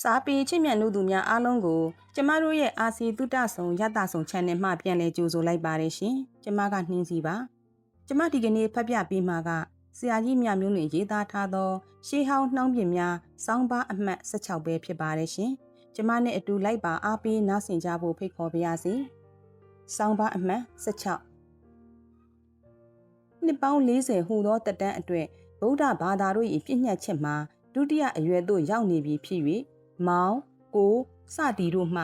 စာပေချစ်မြတ်နိုးသူများအားလုံးကိုကျမတို့ရဲ့အာစီတုတဆုံရတဆုံ channel မှပြန်လည်ကြိုဆိုလိုက်ပါတယ်ရှင်။ကျမကနှင်းစီပါ။ကျမဒီကနေ့ဖတ်ပြပေးမှာကဆရာကြီးမြမျိုးလွင်ရေးသားထားသော ရှေးဟောင်းနှောင်းပြင်များစောင်းပါအမှတ်16ပဲဖြစ်ပါတယ်ရှင်။ကျမနဲ့အတူလိုက်ပါအားပေးနားဆင်ကြဖို့ဖိတ်ခေါ်ပါရစေ။စောင်းပါအမှတ်16နှစ်ပေါင်း40ဟူသောတက်တန်းအတွေ့ဗုဒ္ဓဘာသာတို့၏ပြည့်ညတ်ချက်မှာဒုတိယအရွယ်သို့ရောက်နေပြီဖြစ်၍ မောင်ကိုစတီတို့မှ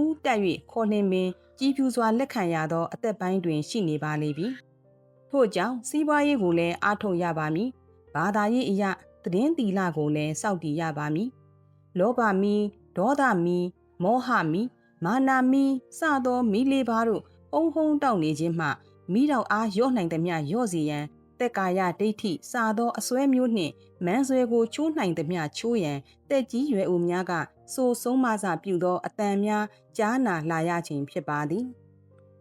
ဥတက်၍ခေါ်နှင်ပင်ကြီးပြူစွာလက်ခံရသောအသက်ပိုင်းတွင် ရှိနေပါလေပြီထို့ကြောင့်စီးပွားရေးကိုလည်းအားထုတ်ရပါမည်ဘာသာရေးအရာသတင်းတီလာကိုလည်းစောင့်တည်ရပါမည်လောဘမီဒေါသမီမောဟမီမာနာမီစသောမီလေးပါးတို့အုံဟုံတောက်နေခြင်းမှမိတော်အားရော့နိုင်သမျှရော့စီရန် တက်ကာယဒိဋ္ဌိစာသောအစွဲမျိုးနှင့်မန်းဆွဲကိုချိုးနိုင်သမျှချိုးရန်တက်ကြီးရွယ်အိုများကဆိုဆုံးမစပြုသောအတန်များကြားနာလာရခြင်းဖြစ်ပါသည်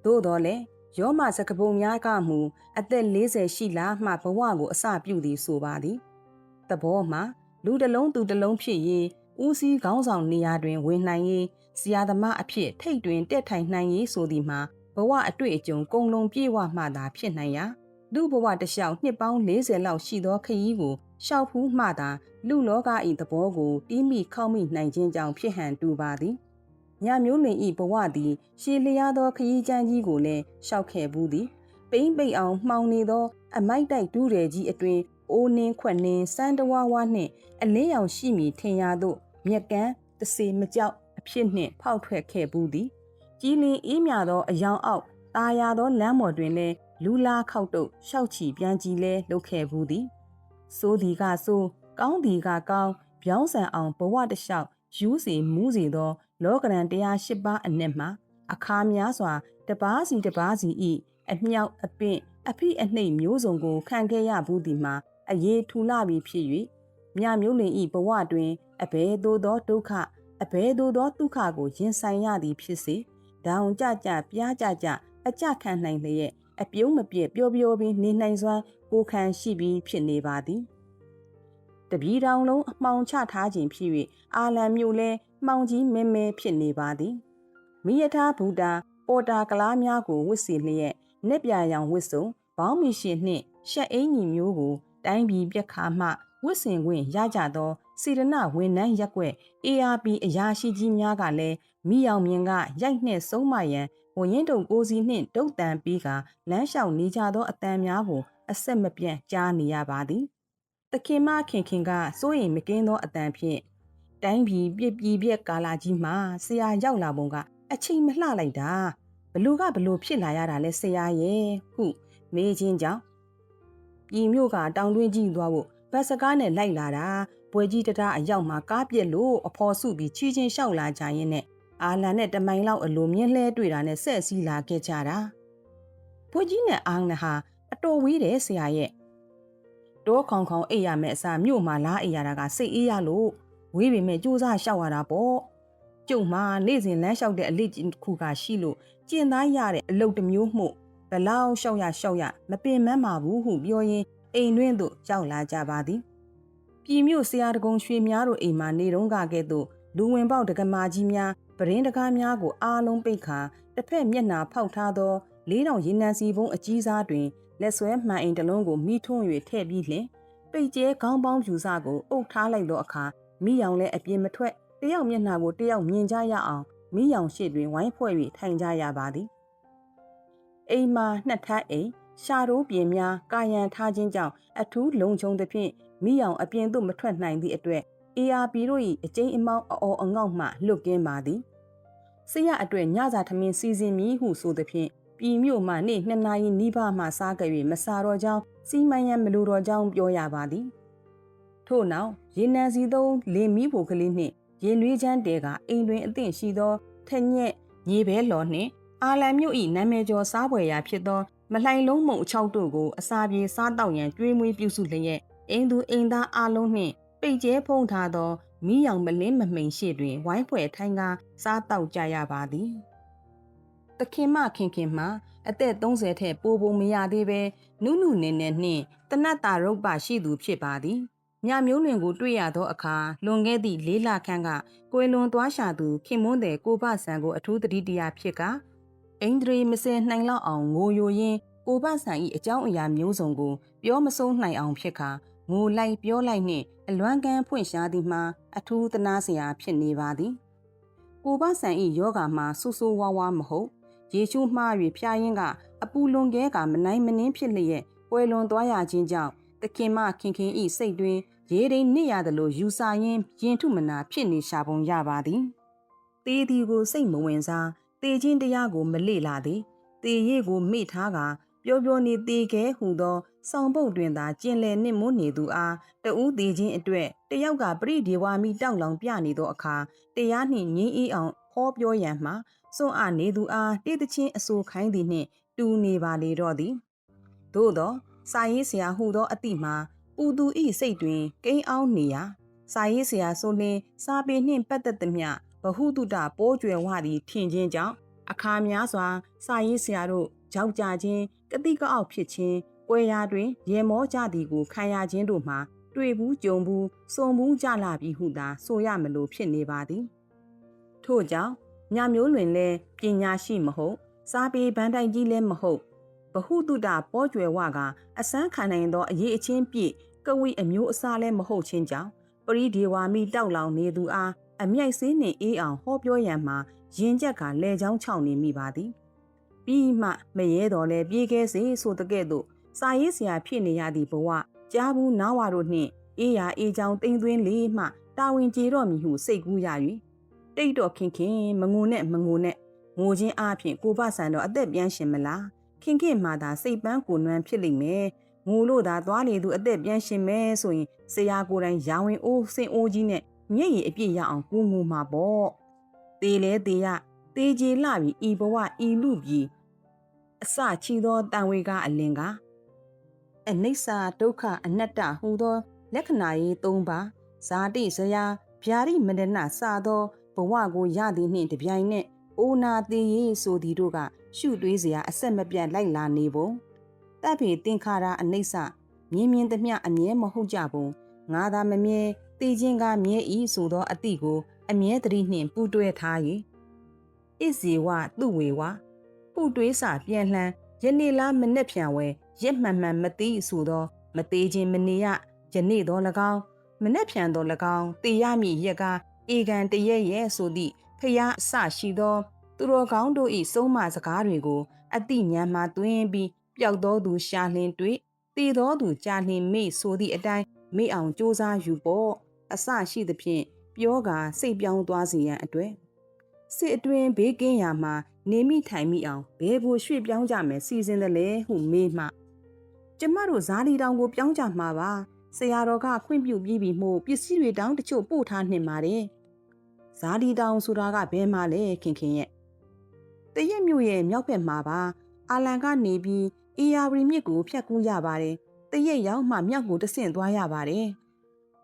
သို့တော်လည်းရောမစကပုံများကမူအသက်40ရှိလာမှဘဝကိုအစပြုသည်ဆိုပါသည်တဘောမှာလူတစ်လုံးသူတစ်လုံးဖြစ်ရေးဦးစီးခေါင်းဆောင်နေရာတွင်ဝင်နိုင်ရေးဇရာသမားအဖြစ်ထိတ်တွင်တက်ထိုင်နိုင်ရေးဆိုသည်မှာဘဝအတွေ့အကြုံကုံလုံးပြေဝမှသာဖြစ်နိုင်ရာ လူဘဝတလျှောက်နှစ်ပေါင်း40လောက်ရှိသောခရီးကိုရှောက်ဖူးမှသာလူလောက၏သဘောကိုတီးမိခောက်မိနိုင်ခြင်းကြောင့်ဖြစ်ဟန်တူပါသည်ညမျိုးလင်ဤဘဝသည်ရှည်လျားသောခရီးချမ်းကြီးကိုလည်းရှောက်ခဲ့ဘူးသည်ပိမ့်ပိတ်အောင်မှောင်နေသော အမိုက်တိုက်တူးတယ်ကြီးအတွင်အိုးနှင်းခွက်နှင်းစမ်းတဝါဝါနှင့်အလင်းရောင်ရှိမည်ထင်ရသို့မြက်ကန်းတစေမကြောက်အဖြစ်နှင့်ဖောက်ထွက်ခဲ့ဘူးသည်ကြီးလင်းအေးမြသောအယောင်အောက်ตาရသောလမ်းပေါ်တွင်လည်း လူလာခောက်တုတ်ရှောက်ချီပြန်ကြည်လဲလှုပ်ခဲ့ဘူးသည်စိုးဒီကစိုးကောင်းဒီကကောင်းပြောင်းဆန်အောင်ဘဝတလျှောက်ယူးစီမူးစီသော လောကရန်108ပါးအနက်မှာအခါများစွာတပားစီတပားစီဤအမြောက်အပင့်အဖိအနှိတ်မျိုးစုံကိုခံခဲ့ရဘူးသည်မှာအရေးထူလာပြီးဖြစ်၍မြမျိုးလင်ဤဘဝတွင်အဘယ်သို့သောဒုက္ခအဘယ်သို့သောဒုက္ခကိုရင်ဆိုင်ရသည်ဖြစ်စေဒေါင်ကြကြပြားကြကြအကြခံနိုင်လျက် အပြုံးမပြည့်ပျော်ပျော်ပြီးနေနိုင်စွမ်းကိုခံရှိပြီးဖြစ်နေပါသည်တပီတောင်လုံးအမှောင်ချထားခြင်းဖြစ်၍အာလံမြို့လဲမှောင်ကြီးမဲမဲဖြစ်နေပါသည်မိယထာဘူတာပေါ်တာကလားများကိုဝစ်စီလျက်နက်ပြရောင်ဝစ်စုံဘောင်းမီရှင်နှင့်ရှက်အင်းကြီးမျိုးကိုတိုင်းပြည်ပြက်ခါမှဝစ်စင်ခွင့်ရကြသော စီရနဝန်နှန်းရက်ွက် ARP အရာရှိကြီးများကလည်းမိအောင်မြင်ကရိုက်နှင့်ဆုံးမရန်ဝရင်တုံကိုစီနှင့်တုတ်တန်ပြီးကလမ်းလျှောက်နေကြသောအတန်များကိုအဆက်မပြတ်ကြားနေရပါသည်။တခင်မခင်ခင်ကစိုးရိမ်မကင်းသောအတန်ဖြင့်တိုင်းပြည်ပြည့်ပြည်ပြက်ကာလာကြီးမှာဆရာရောက်လာပုံကအချိန်မလှလိုက်တာဘလူကဘလူဖြစ်လာရတာလဲဆရာရဲ့ဟုမေးချင်းကြောင့်ပြည်မြို့ကတောင်တွင်းကြီးသွားဖို့ဘတ်စကားနဲ့လိုက်လာတာ ပွဲကြီးတတားအရောက်မှာကားပြက်လို့အဖော်စုပြီးချီချင်းလျှောက်လာကြရင်နဲ့အာလန်နဲ့တမိုင်လောက်အလိုမြင်းလဲတွေ့တာနဲ့ဆက်စီးလာခဲ့ကြတာဘွေကြီးနဲ့အာင္နဟာအတော်ဝေးတယ်ဆရာရဲ့တောခေါင်ခေါင်အိပ်ရမယ်အစားမြို့မှာလားအိပ်ရတာကစိတ်အေးရလို့ဝေးပေမဲ့ကြိုးစားလျှောက်ရတာပေါ့ကျုံမှာနေ့စဉ်လမ်းလျှောက်တဲ့အလေးတစ်ခုကရှိလို့ကျင်သားရတဲ့အလုပ်တစ်မျိုးမှုဘလောက်လျှောက်ရလျှောက်ရမပင်မမှာဘူးဟုပြောရင်းအိမ်တွင်းသို့ကြောက်လာကြပါသည် ပြည်မြို့ဆရာတကုံရွှေများတို့အိမ်မှာနေတုန်းကကဲ့သို့လူဝင်ပေါက်တက္ကမကြီးများပရင်းတကားများကိုအားလုံးပိတ်ခါတစ်ဖက်မျက်နှာဖောက်ထားသောလေးတောင်ရေနံစီပုံးအကြီးစားတွင်လက်ဆွဲမှန်အိမ်တစ်လုံးကိုမိထွန်း၍ထည့်ပြီးလျှင်ပိတ်ကျဲခေါင်းပေါင်းဖြူစကိုအုပ်ထားလိုက်သောအခါမိရောင်လည်းအပြင်းမထွက်တယောက်မျက်နှာကိုတယောက်မြင်ကြရအောင်မိရောင်ရှိတွင်ဝိုင်းဖွဲ့၍ထိုင်ကြရပါသည်အိမ်မှာနှစ်ထပ်အိမ်ရှာရိုးပြင်များကာယံထားခြင်းကြောင့်အထူးလုံခြုံသဖြင့် မိရောင်အပြင်သို့မထွက်နိုင်သည့်အတွက် ARP တို့၏အကျဉ်းအမောင်းအော်အငေါက်မှလွတ်ကင်းပါသည်ဆရာအတွက်ညစာထမင်းစီစဉ်မည်ဟုဆိုသဖြင့်ပြည်မြို့မှနေ့နှစ်နာရီနီးပါးမှစားကြ၍မစားတော့ကြောင်းစီမံရန်မလိုတော့ကြောင်းပြောရပါသည်ထို့နောက်ရေနံစီသုံးလင်းမီးဖို့ကလေးနှင့်ရေနွေးချမ်းတဲကအိမ်တွင်အသင့်ရှိသောထက်ညက်ညီဘဲလော်နှင့်အာလံမြို့၏နာမည်ကျော်စားပွဲရာဖြစ်သော မလှိုင်လုံးမုံအချောက်တို့ကိုအစာပြေစားတောက်ရန်ကြွေးမွေးပြုစုလျက် အိမ်သူအိမ်သားအလုံးနှင့်ပိတ်ကျဲဖုံးထားသောမိယောင်မလင်းမမိန်ရှိတွင် ဝိုင်းဖွဲ့ထိုင်းကားစားတောက်ကြရပါသည်တခင်မခင်ခင်မှာအသက်30ထက်ပိုပုံမရသေးပဲနုနုနေနေနှင့်တနတ်တာရုပ်ပါရှိသူဖြစ်ပါသည်ညမျိုးလွင်ကိုတွေ့ရသောအခါလွန်ခဲ့သည့်လေးလခန့်ကကွယ်လွန်သွားရှာသူခင်မွန်းတဲ့ကိုပဆန်ကိုအထူးတတိတရားဖြစ်ကအိန္ဒြေမစင်နိုင်လောက်အောင်ငိုယိုရင်းကိုပဆန်၏အကြောင်းအရာမျိုးစုံကိုပြောမဆုံးနိုင်အောင်ဖြစ်ခါ ငိုလိုက်ပြောလိုက်နှင့်အလွမ်းကန်းဖွင့်ရှားသည်မှာအထူးသနာစရာဖြစ်နေပါသည်ကိုပဆန်၏ယောဂါမှာဆူဆူဝါးဝါမဟုတ်ရေချိုးမှား၍ဖျားရင်းကအပူလွန်ကဲကမနိုင်မနှင်းဖြစ်လျက်ကွယ်လွန်သွားရခြင်းကြောင့်တခင်မခင်ခင်ဤစိတ်တွင်ရေရင်းနစ်ရသလိုယူဆရင်းရင်ထုမနာဖြစ်နေရှာပုံရပါသည်တေးဒီကိုစိတ်မဝင်စားတေချင်းတရားကိုမလေ့လာသည်တေရည်ကိုမိထားက ပျော်ပျော်နေတေခဲဟူသောဆောင်ပုတ်တွင်သာကျင်လည်နှင့်မွနေသူအားတဦးသေးချင်းအတွက်တယောက်ကပရိဒီဝါမိတောက်လောင်ပြနေသောအခါတရားနှင့်ငင်းအေးအောင်ဟောပြောရန်မှာစွန့်အားနေသူအားတေးသချင်းအဆိုခိုင်းသည်နှင့်တူနေပါလေတော့သည်သို့သောစာရေးဆရာဟူသောအတိမှာပူသူဤစိတ်တွင်ကိန်းအောင်နေရာစာရေးဆရာဆိုလျင်စာပေနှင့်ပတ်သက်သမျှဘဟုတုတပိုးကျွယ်ဝသည်ထင်ခြင်းကြောင့်အခါများစွာစာရေးဆရာတို့ ကြောက်ကြခြင်းကတိကအောက်ဖြစ်ခြင်းကွဲရာတွင်ရေမောကြသည်ကိုခံရခြင်းတို့မှာတွေ့ဘူးကြုံဘူးစုံဘူးကြလာပြီဟုသာဆိုရမလို့ဖြစ်နေပါသည်ထို့ကြောင့်ညမျိုးလွင်လဲပညာရှိမဟုတ်စာပေဗန်းတိုင်ကြီးလည်းမဟုတ်ဘဟုတုတပေါ်ကျွယ်ဝကအစမ်းခံနိုင်သောအရေးအချင်းပြည့်ကဝိအမျိုးအစားလည်းမဟုတ်ချင်းကြောင့်ပရိဒီဝါမိတောက်လောင်နေသူအားအမြိုက်စင်းနှင့်အေးအောင်ဟောပြောရန်မှာရင်ကြက်ကလဲချောင်းချောင်းနေမိပါသည် ပြီးမှမရဲတော်လဲပြေးခဲစေဆိုတကဲ့သို့စာရေးဆရာဖြစ်နေရသည့်ဘဝကြားဘူးနားဝါတို့နှင့်အေးရာအေးချောင်းတိမ်သွင်းလေးမှတာဝန်ကျေတော့မည်ဟုစိတ်ကူးရ၍တိတ်တော့ခင်ခင်မငုံနဲ့မငုံနဲ့ငိုချင်းအားဖြင့်ကိုပဆန်တော့အသက်ပြန်ရှင်မလားခင်ခင်မှသာစိတ်ပန်းကိုနွမ်းဖြစ်လိမ့်မယ်ငိုလို့သာသွားလေသူအသက်ပြန်ရှင်မယ်ဆိုရင်ဆရာကိုယ်တိုင်ရာဝင်အိုးစင်အိုးကြီးနဲ့မျက်ရည်အပြည့်ရအောင်ကူငိုမှာပေါ့တေလဲတေရ တေကြည်လှပြီးဤဘဝဤလူပြီးအစချီသောတန်ဝေကအလင်ကအနိစ္စဒုက္ခအနတ္တဟူသော လက္ခဏာရေး၃ပါးဇာတိဇရာဗျာတိမန္တနာစသောဘဝကိုရသည်နှင့်တပြိုင်နက်အိုနာသေးရေးဆိုသည်တို့ကရှုတွေးစရာအဆက်မပြတ်လိုက်လာနေပုံတပ်ဖေသင်္ခါရအနိစ္စမြင်မြင်သမျှအမြဲမဟုတ်ကြပုံငါသာမမြဲတည်ခြင်းကမြဲဤဆိုသောအတိကို အမြဲတည်းနှင့်ပူတွဲထား၍ ဣဇေဝသူဝေဝပူတွေးစာပြန်လှန်ယနေ့လားမနဲ့ဖြံဝဲရက်မှန်မှန်မသိဆိုသော မသေးခြင်းမနေရယနေ့တော့၎င်းမနဲ့ဖြံတော့၎င်းတေရမည်ရက်ကအေကန်တရက်ရဲ့ဆိုသည့်ဖျားအစရှိသော သူတော်ကောင်းတို့၏ဆုံးမစကားတွေကို အတိညာမှတွင်ပြီးပျောက်သောသူရှာလင်းတွေ့တည်သောသူကြာလင်းမိဆိုသည့်အတိုင်းမိအောင်စ조사ယူဖို့အစရှိသဖြင့်ပြောကာစိတ်ပြောင်းသွားစေရန်အတွက် စစ်အတွင်းဘေးကင်းရာမှာနေမိထိုင်မိအောင်ဘယ်ကိုရွှေ့ပြောင်းကြမယ်စီစဉ်တယ်လဲဟုမေးမှကျမတို့ဇာလီတောင်ကိုပြောင်းကြမှာပါဆရာတော်ကခွင့်ပြုပြီးပြီမို့ပစ္စည်းတွေတောင်းတချို့ပို့ထားနှင်ပါတယ်ဇာလီတောင်ဆိုတာကဘယ်မှာလဲခင်ခင်ရဲ့တရက်မြို့ရဲ့မြောက်ဘက်မှာပါအာလန်ကနေပြီးအေယာဝရီမြစ်ကိုဖြတ်ကူးရပါတယ်တရက်ရောက်မှမြောက်ကိုတဆင့်သွားရပါတယ်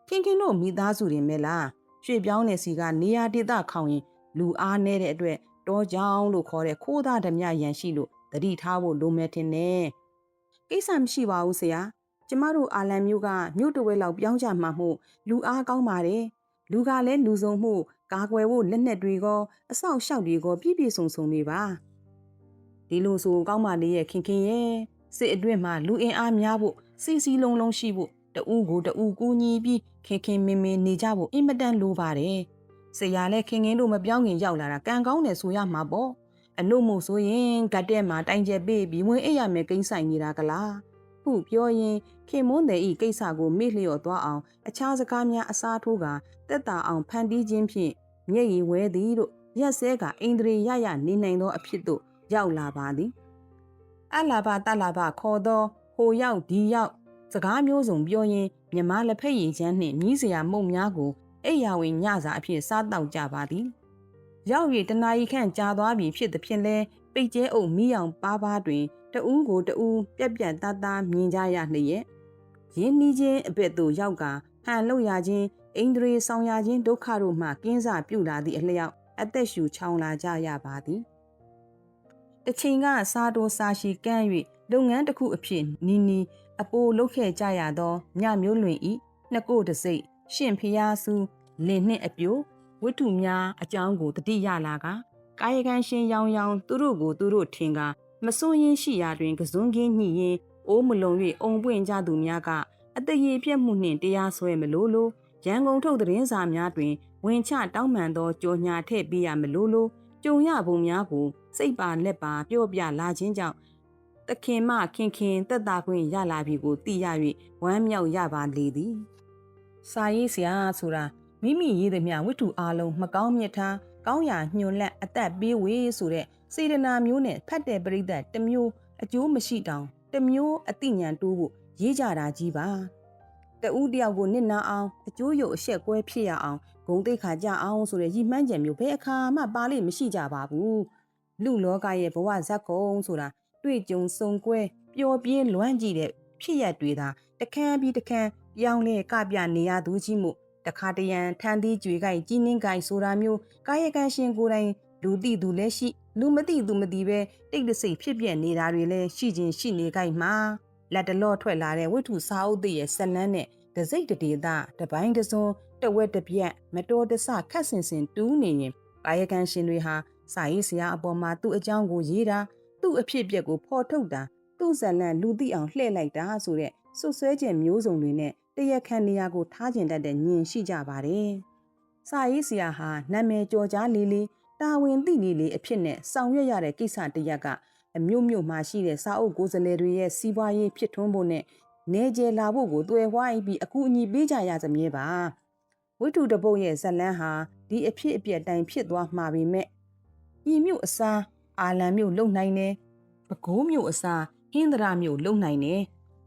ခင်ခင်တို့မိသားစုတွေမဲ့လားရွှေပြောင်းနေစီကနေရာဒေသခေါင်ရင် လူအားနေတဲ့အတွက်တောကြောင်လို့ခေါ်တဲ့ခိုးသားဓမြရန်ရှိလို့တတိထားဖို့လိုမယ်ထင်တယ်ကိစ္စမရှိပါဘူးဆရာကျမတို့အာလန်မျိုးကမြို့တဝဲလောက်ပြောင်းကြမှာမို့လူအားကောင်းပါတယ်လူကလည်းလူစုံမှုကာကွယ်ဖို့လက်နက်တွေကောအဆောက်အအုံတွေကောပြည့်ပြည့်စုံစုံတွေပါဒီလိုဆိုကောင်းပါလေရဲ့ခင်ခင်ရဲ့စစ်အတွင်းမှာလူအင်အားများဖို့စီစီလုံးလုံးရှိဖို့တဦးကိုတဦးကူညီပြီးခင်ခင်မင်မင်နေကြဖို့အင်မတန်လိုပါတယ် ဆရာလည်းခင်ခင်တို့မပြောင်းခင်ရောက်လာတာကံကောင်းတယ်ဆိုရမှာပေါ့အလို့မို့ဆိုရင်ဂတ်တဲ့မှာတိုင်ကျက်ပေးပြီးဝင်အိပ်ရမယ်ကိန်းဆိုင်နေတာကလားဟုပြောရင်ခင်မွန်းတဲ့ဤကိစ္စကိုမေ့လျော့သွားအောင်အခြားစကားများအစားထိုးကတက်တာအောင်ဖန်တီးခြင်းဖြင့်မျက်ရည်ဝဲသည်တို့ရက်စဲကအိန္ဒြေရရနေနိုင်သောအဖြစ်သို့ရောက်လာပါသည်အလာဘတလာဘခေါ်သောဟိုရောက်ဒီရောက်စကားမျိုးစုံပြောရင်းမြမလက်ဖက်ရည်ချမ်းနှင့်မြည်စရာမုံများကို အိယာဝင်ညစာအဖြစ်စားတောက်ကြပါသည်ရောက်၍တနာရီခန့်ကြာသွားပြီဖြစ်သည်ဖြင့်လဲပိတ်ကျဲအုပ်မီးအောင်ပါးပါးတွင်တဦးကိုတဦးပြက်ပြက်သားသားမြင်ကြရလျက်ရင်းနှီးခြင်းအဘက်သို့ရောက်ကဟန်လောက်ရခြင်းအိန္ဒြေဆောင်ရခြင်းဒုက္ခတို့မှကင်းစပြုလာသည့်အလျောက်အသက်ရှူချောင်းလာကြရပါသည်တချိန်ကစားတိုးစားရှိကန့်၍လုပ်ငန်းတစ်ခုအဖြစ်နီနီအပိုလုတ်ခဲ့ကြရသောညမျိုးလွင်ဤနှစ်ကိုတစိတ်ရှင်ဖျားစု လင်နှင့်အပြိုဝိထုများအကြောင်းကိုတတိယလာကကာယကံရှင်ရောင်ရောင်သူတို့ကိုသူတို့ထင်ကမစွန်းရင်ရှိရာတွင်ကစွန်းကင်းညှိရင်အိုးမလုံ၍အုံပွင့်ကြသူများကအတရေပြက်မှုနှင့်တရားစွဲမလို့လို့ရန်ကုန်ထုတ်သတင်းစာများတွင် ဝင်ချတောင်းပန်သောကြော်ညာထည့်ပေးရမလို့လို့ကြုံရပုံများကိုစိတ်ပါလက်ပါပြော့ပြလာခြင်းကြောင့်တခင်မခင်ခင်တက်တာခွင့်ရလာပြီကိုသိရ၍ဝမ်းမြောက်ရပါလေသည်စာရေးဆရာဆိုတာ မိမိရေးသည်မြဝိတုအားလုံးမကောင်းမြတ်ထားကောင်းရာညွန်လက်အသက်ပေးဝေးဆိုတဲ့စေတနာမျိုးနဲ့ဖတ်တဲ့ပရိသတ်တစ်မျိုးအကျိုးမရှိတောင်တစ်မျိုးအသိဉာဏ်တိုးဖို့ရေးကြတာကြီးပါတဦးတယောက်ကိုနစ်နာအောင်အကျိုးရုပ်အဆက်ကွဲဖြစ်ရအောင်ဂုံတိတ်ခါကြအောင်ဆိုတဲ့ရည်မှန်းချက်မျိုးဘယ်အခါမှပါလိမ့်မရှိကြပါဘူးလူလောကရဲ့ဘဝဇက်ကုံဆိုတာတွေ့ကြုံစုံကွဲပျော်ပြင်းလွမ်းကြည့်တဲ့ဖြစ်ရက်တွေသာတခမ်းပြီးတခမ်းပြောင်းလဲကပြနေရသူကြီးမှု တခါတရံထန်းသီးကြွေကြိုက်ကြီးနှင်းကြိုက်ဆိုတာမျိုးကာယကံရှင်ကိုယ်တိုင်လူသိသူလည်းရှိလူမသိသူမသိပဲတိတ်တဆိတ်ဖြစ်ပြနေတာတွေလည်းရှိခြင်းရှိနေကြိုက်မှာလက်တလော့ထွက်လာတဲ့ဝိထုစာအုပ်တွေရဲ့ဆက်လန်းနဲ့တစိတ်တဒေတာတပိုင်းတစုံတဝက်တပြက်မတော်တဆခတ်ဆင်ဆင်တူးနေရင်ကာယကံရှင်တွေဟာစာရေးဆရာအပေါ်မှာသူ့အကြောင်းကိုရေးတာသူ့အဖြစ်အပျက်ကိုဖော်ထုတ်တာသူ့ဇလန်လူသိအောင်လှည့်လိုက်တာဆိုတဲ့စွတ်စွဲခြင်းမျိုးစုံတွေနဲ့ တရက်ခန့်နေရာကိုထားကျင်တတ်တဲ့ညင်ရှိကြပါတယ်။စာရေးဆရာဟာနာမည်ကျော်ကြားလေးလေးတာဝန်သိလေးလေးအဖြစ်နဲ့ဆောင်ရွက်ရတဲ့ကိစ္စတစ်ရပ်ကအမျိုးမျိုးမှရှိတဲ့စာအုပ်ကိုယ်စားလှယ်တွေရဲ့စီးပွားရေးဖြစ်ထွန်းဖို့နဲ့နေကျလာဖို့ကိုတွယ်ဝိုင်းပြီးအကူအညီပေးကြရစမြဲပါဝိတုတပုတ်ရဲ့ဇလန်းဟာဒီအဖြစ်အပျက်တိုင်းဖြစ်သွားမှာပေမဲ့ဤမြို့အစားအာလံမြို့လုံနိုင်တယ်ပဲခူးမြို့အစားဟင်းသရမြို့လုံနိုင်တယ်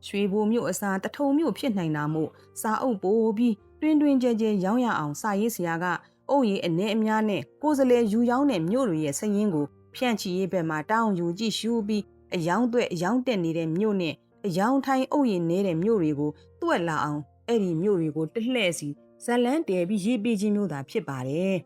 ရွှေဘိုမြို့အစားတထုံမြို့ဖြစ်နိုင်တာမို့စာအုပ်ပိုးပြီးတွင်တွင်ကြဲကြဲရောင်းရအောင်စာရေးဆရာကအုပ်ရည်အနေအများနဲ့ကိုယ်စလဲယူရောင်းတဲ့မြို့တွေရဲ့စရင်ကိုဖြန့်ချီရေးဘက်မှာတောင်းယူကြည့်ရှုပြီးအယောင်သွဲ့အယောင်တက်နေတဲ့မြို့နဲ့အယောင်ထိုင်အုပ်ရည်နေတဲ့မြို့တွေကိုတွက်လာအောင်အဲ့ဒီမြို့တွေကိုတလှဲ့စီဇလန်းတဲပြီးရေးပေးခြင်းမျိုးသာဖြစ်ပါတယ်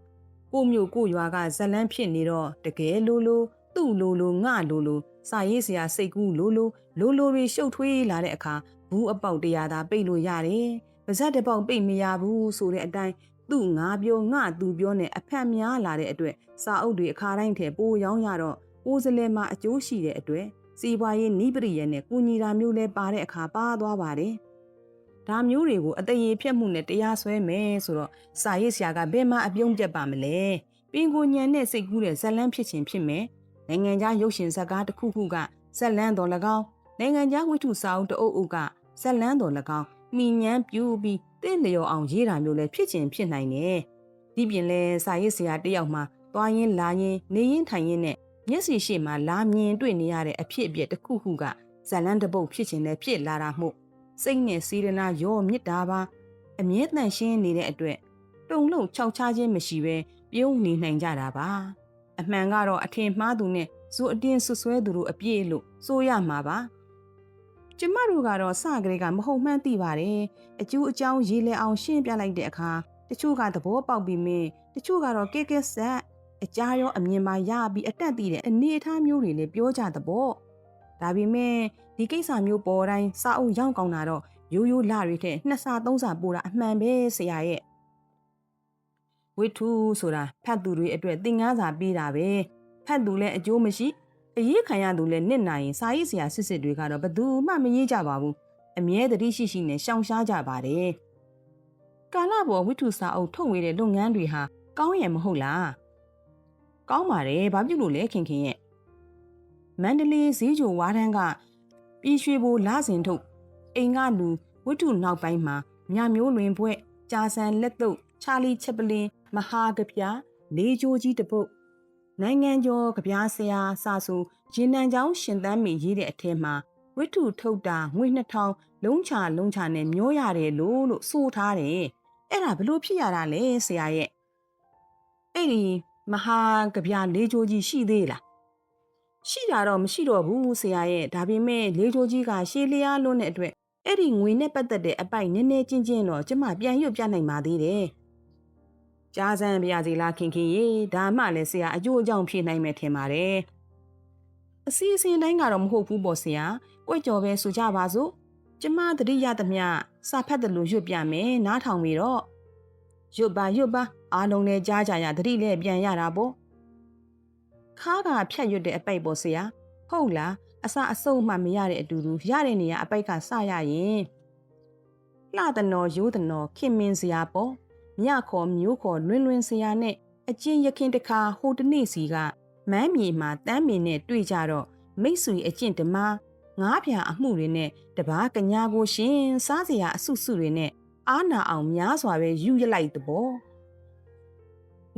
။ကိုမျိုးကိုရွာကဇလန်းဖြစ်နေတော့တကယ်လိုလို သူ့လိုလိုငါလိုလိုစာရေးစရာစိတ်ကူးလိုလိုလိုလိုတွေရှုပ်ထွေးလာတဲ့အခါဘူးအပေါက်တရားသာပိတ်လို့ရတယ်။ပါဇက်တစ်ပေါက်ပိတ်မရဘူးဆိုတဲ့အတိုင်းသူ့ငါပြောငါသူပြောနဲ့အဖက်များလာတဲ့အတွက်စာအုပ်တွေအခါတိုင်းထဲပိုးရောင်းရတော့ပိုးစလဲမှာအကျိုးရှိတဲ့အတွက်စီးပွားရေးနိပရိယနဲ့ကုညီတာမျိုးလဲပါတဲ့အခါပါသွားပါတယ်။ဒါမျိုးတွေကိုအတရေဖြတ်မှုနဲ့တရားစွဲမယ်ဆိုတော့စာရေးဆရာကဘယ်မှအပြုံးပြတ်ပါမလဲ။ပင်ကိုညံနဲ့စိတ်ကူးတဲ့ဇက်လန်းဖြစ်ခြင်းဖြစ်မယ်။ နိုင်ငံခြားရုပ်ရှင်ဇာတ်ကားတစ်ခုခုကဇက်လန်းတော်၎င်းနိုင်ငံခြားဝိထုစာအုပ်တအုပ်အုပ်ကဇက်လန်းတော်၎င်းမိညမ်းပြူပြီးတင့်လျော်အောင်ရေးတာမျိုးလဲဖြစ်ခြင်းဖြစ်နိုင်တယ်။ဒီပြင်လဲစာရေးဆရာတယောက်မှသွားရင်လာရင်နေရင်ထိုင်ရင်နဲ့မျက်စိရှိမှလာမြင်တွေ့နေရတဲ့အဖြစ်အပျက်တစ်ခုခုကဇလန်းတပုတ်ဖြစ်ခြင်းနဲ့ဖြစ်လာတာမှုစိတ်နဲ့စေရနာရောမြစ်တာပါအမြဲတမ်းရှင်းနေတဲ့အတွက်တုံလုံးခြောက်ချခြင်းမရှိဘဲပြုံးနေနိုင်ကြတာပါ အမှန်ကတော့အထင်မှားသူနဲ့ဇိုအတင်းဆွဆွဲသူတို့အပြည့်လို့ဆိုရမှာပါကျမတို့ကတော့စကလေးကမဟုတ်မှန်းသိပါတယ်အကျိုးအကြောင်းရေးလဲအောင်ရှင်းပြလိုက်တဲ့အခါတချို့ကသဘောပေါက်ပြီးမင်းတချို့ကတော့ကဲကဲဆက်အကြားရောအမြင်ပါရပြီးအတက်တည်တဲ့အနေအထားမျိုးတွေလည်းပြောကြသဘောဒါပေမဲ့ဒီကိစ္စမျိုးပေါ်တိုင်းစာအုပ်ရောက်ကောင်းတာတော့ရိုးရိုးလာတွေထက်နှစ်ဆသုံးဆပို့တာအမှန်ပဲဆရာရဲ့ ဝိထုဆိုတာဖတ်သူတွေအတွက်သင်ခန်းစာပေးတာပဲဖတ်သူလည်းအကျိုးမရှိအရေးခံရသူလည်းနစ်နိုင်ရင်စာရေးဆရာစစ်စစ်တွေကတော့ဘသူမှမရေးကြပါဘူးအမြဲတတိရှိရှိနဲ့ရှောင်ရှားကြပါတယ်ကာလပေါ်ဝိထုစာအုပ်ထုတ်ဝေတဲ့လုပ်ငန်းတွေဟာကောင်းရမဟုတ်လားကောင်းပါတယ်ဘာဖြစ်လို့လဲခင်ခင်ရဲ့မန္တလေးဈေးချိုဝါးတန်းကပြည်ရွှေဘိုလာစဉ်ထုတ်အိမ်ကလူဝတ္ထုနောက်ပိုင်းမှာမြမျိုးလွင်ဘွဲ့ကြာဆန်လက်တုပ်ချာလီချက်ပလင်း မဟာကပြားလေးချိုးကြီးတပုတ်နိုင်ငံကျော်ကပြားဆရာစာဆူရင်နံချောင်းရှင်သန်းမီရေးတဲ့အထက်မှာဝိထုထုတ်တာငွေ2000လုံးချလုံးချနဲ့မျောရတယ်လို့လို့ဆိုထားတယ်အဲ့ဒါဘလို့ဖြစ်ရတာလဲဆရာရဲ့အဲ့ဒီမဟာကဗျာလေးချိုးကြီးရှိသေးလားရှိတာတော့မရှိတော့ဘူးဆရာရဲ့ဒါပေမဲ့လေးချိုးကြီးကရှေးလျားလွန်းတဲ့အတွက်အဲ့ဒီငွေနဲ့ပတ်သက်တဲ့အပိုက်နည်းနည်းချင်းချင်းတော့ကျမပြန်ရွတ်ပြနိုင်ပါသေးတယ် ကြားစမ်းပြရစီလားခင်ခင်ရေဒါမှလည်းဆရာအကျိုးအကြောင်းဖြေနိုင်မယ်ထင်ပါတယ်အစီအစဉ်တိုင်းကတော့မဟုတ်ဘူးပေါ့ဆရာကြွက်ကြော်ပဲဆိုကြပါစို့ကျမသတိရသမျှစာဖတ်တယ်လို့ရွတ်ပြမယ်နားထောင်ပြီးတော့ရွတ်ပါရွတ်ပါအားလုံးလည်းကြားကြရသတိလည်းပြန်ရတာပေါ့ခါကဖြတ်ရွတ်တဲ့အပိုက်ပေါ့ဆရာဟုတ်လားအစအစုံမှမရတဲ့အတူတူရတဲ့နေရာအပိုက်ကစရရင်လှတနော်ရိုးတနော်ခင်မင်းစရာပေါ့ မြခေါ်မျိုးခေါ်လွင်လွင်စရာနဲ့အချင်းရခင်တခါဟိုတနေ့စီကမမ်းမြေမှာတမ်းမင်နဲ့တွေ့ကြတော့မိတ်ဆွေအကျင့်ဓမ္မငားပြာအမှုတွေနဲ့တပားကညာကိုရှင်စားစရာအဆုစုတွေနဲ့အားနာအောင်များစွာပဲယူရလိုက်တဲ့ပေါ့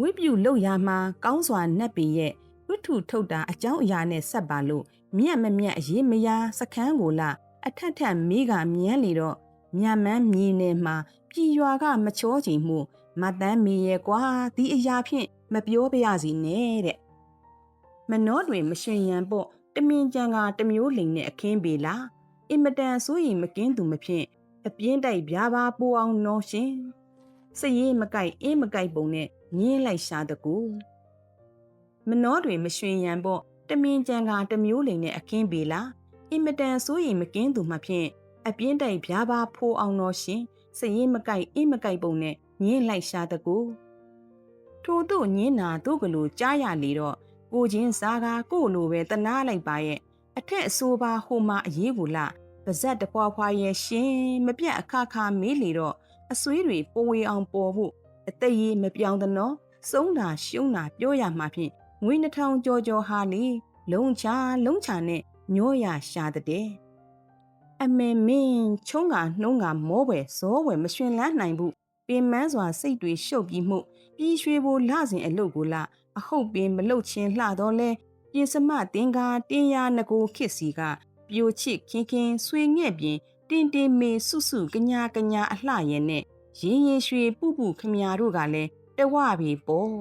ဝိပြူလောက်ရမှာကောင်းစွာနှက်ပေရဲ့ဝိထုထုတ်တာအကြောင်းအရာနဲ့ဆက်ပါလို့မြက်မမြက်အရေးမရစခန်းကိုလာအထက်ထက်မိကမြန်းလေတော့ မြမန်းမြင်းနဲ့မှာပြည်ရွာကမချောချင်မှုမတန်းမီရဲ့ကွာဒီအရာဖြင့်မပြောပြရစီနဲ့တဲ့မနှောတွင်မရှင်ရန်ပေါ့တမင်ကြံကတမျိုးလိန်နဲ့အခင်းပေလားအင်မတန်ဆိုရင်မကင်းသူမဖြင့်အပြင်းတိုက်ပြားပါပူအောင်နော်ရှင်စရေးမကြိုက်အင်းမကြိုက်ပုံနဲ့ညင်းလိုက်ရှာတကူမနှောတွင်မရှင်ရန်ပေါ့တမင်ကြံကတမျိုးလိန်နဲ့အခင်းပေလားအင်မတန်ဆိုရင်မကင်းသူမှဖြင့် အပြင်းတိုက်ပြားပါဖိုးအောင်တော့ရှင်စရင်မကိုက်အင်းမကိုက်ပုံနဲ့ညင်းလိုက်ရှာတကူထို့သို့ညင်းနာတို့ကလေးကြားရလေတော့ကိုချင်းစားကားကိုလိုပဲတနာလိုက်ပါရဲ့အထက်အဆိုးပါဟိုမှာအရေးကိုလာပါဇက်တပွားဖွားရဲ့ရှင်မပြတ်အခါခါမေးလေတော့အဆွေးတွေပိုဝေအောင်ပေါ်ဖို့အသက်ကြီးမပြောင်းသနော်စုံးတာရှုံးတာပြောရမှာဖြင့်ငွေနှထောင်ကြောကြောဟာလေလုံးချလုံးချနဲ့ညောရရှာတဲ့ အမေမင်းချုံးကနှုံးကမောပဲဇောဝယ်မရှင်လန်းနိုင်ဘူးပင်မန်းစွာစိတ်တွေရှုပ်ပြီးမှုပြီးရွှေဖို့လစဉ်အလုတ်ကိုလာအဟုတ်ပင်မလုတ်ချင်းလှတော့လဲပြင်စမတင်ကားတင်းရနကိုခစ်စီကပြိုချစ်ခင်ခင်ဆွေငဲ့ပြင်တင်းတင်းမေစုစုကညာကညာအလှရဲ့နဲ့ရင်းရင်ရွှေပုပုခမညာတို့ကလည်းတဝပြီပေါ့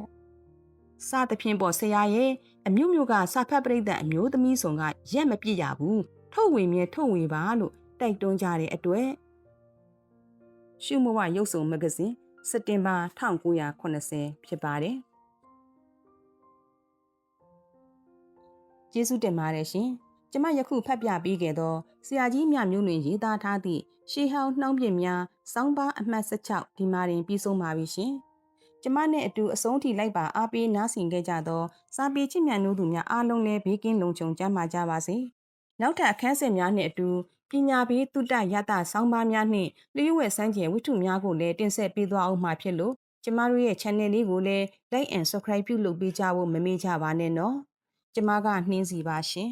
စသဖြင့်ပေါ့ဆရာရဲ့အမျိုးမျိုးကစာဖတ်ပရိသတ်အမျိုးသမီးဆောင်ကရက်မပြစ်ရဘူး ထုတ်ဝေမြဲထုတ်ဝေပါလို့တိုက်တွန်းကြတဲ့အတွက်ရှုမဝရုပ်စုံမဂ္ဂဇင်းစက်တင်ဘာ1980ဖြစ်ပါတယ်ကျေးဇူးတင်ပါတယ်ရှင်ကျမယခုဖတ်ပြပေးခဲ့သောဆရာကြီးမြမျိုးတွင်ရေးသားထားသည့်ရှေးဟောင်းနှောင်းပြများစောင်းပါအမှတ်16ဒီမှာတွင်ပြီးဆုံးပါပြီရှင်ကျမနဲ့အတူအဆုံးထိလိုက်ပါအားပေးနားဆင်ခဲ့ကြသောစာပေချစ်မြတ်နိုးသူများအားလုံးလည်းဘေးကင်းလုံခြုံကြမှာကြပါစေ နောက်ထပ်အခန်းစဉ်များနှင့်အတူပညာပေးတုတ္တရတဆောင်းပါးများနှင့်လျှို့ဝှက်စမ်းကြယ်ဝတ္ထုများကိုလည်းတင်ဆက်ပေးသွားအောင်မှာဖြစ်လို့ကျမတို့ရဲ့ channel လေးကိုလည်း like and subscribe ပြုလုပ်ပေးကြဖို့မမေ့ကြပါနဲ့နော်ကျမကနှင်းစီပါရှင်